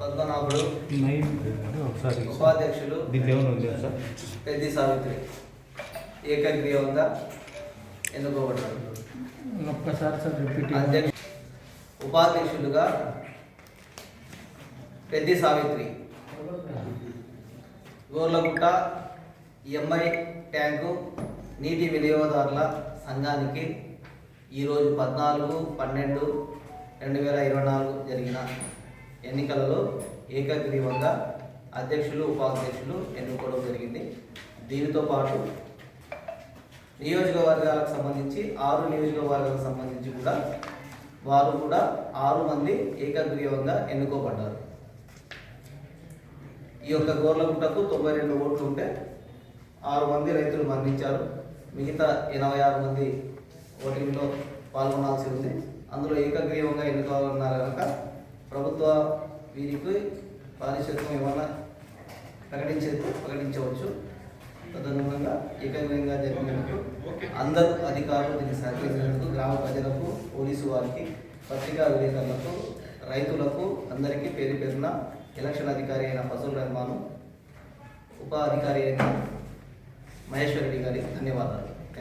పద్మనాభుడు ఒకసారి. ఉపాధ్యక్షులు ఉంది పెద్ది సావిత్రి. ఏకగ్రీవంగా ఎన్నుకోబడ్డారు ఒక్కసారి సార్ రిపీట్ అధ్యక్ష ఉపాధ్యక్షులుగా పెద్ది సావిత్రి. గోర్లగుట్ట ఎంఐ ట్యాంకు నీటి వినియోగదారుల సంఘానికి ఈరోజు పద్నాలుగు పన్నెండు రెండు వేల ఇరవై నాలుగు జరిగిన ఎన్నికలలో ఏకగ్రీవంగా అధ్యక్షులు ఉపాధ్యక్షులు ఎన్నుకోవడం జరిగింది. దీనితో పాటు నియోజకవర్గాలకు సంబంధించి ఆరు నియోజకవర్గాలకు సంబంధించి కూడా వారు కూడా ఆరు మంది ఏకగ్రీవంగా ఎన్నుకోబడ్డారు. ఈ యొక్క గోర్లగుట్టకు తొంభై రెండు ఓట్లు ఉంటే ఆరు మంది రైతులు మరణించారు. మిగతా ఎనభై ఆరు మంది ఓటింగ్లో పాల్గొనాల్సి ఉంది. అందులో ఏకగ్రీవంగా ఎన్నుకోవాలన్నారు కనుక ప్రభుత్వ వీరికి పారిశ్రామికం ఏమైనా ప్రకటించే ప్రకటించవచ్చు. తదనుగుణంగా ఏకగ్రీవంగా జరిగినందుకు అందరూ అధికారులు దీనికి సహకరించినందుకు గ్రామ ప్రజలకు పోలీసు వారికి పత్రికా విలేకరులకు రైతులకు అందరికీ పేరు పేరున ఎలక్షన్ అధికారి అయిన ఫజుల్ రెహమాను ఉప అధికారి అయిన మహేశ్వర్ రెడ్డి గారికి ధన్యవాదాలు.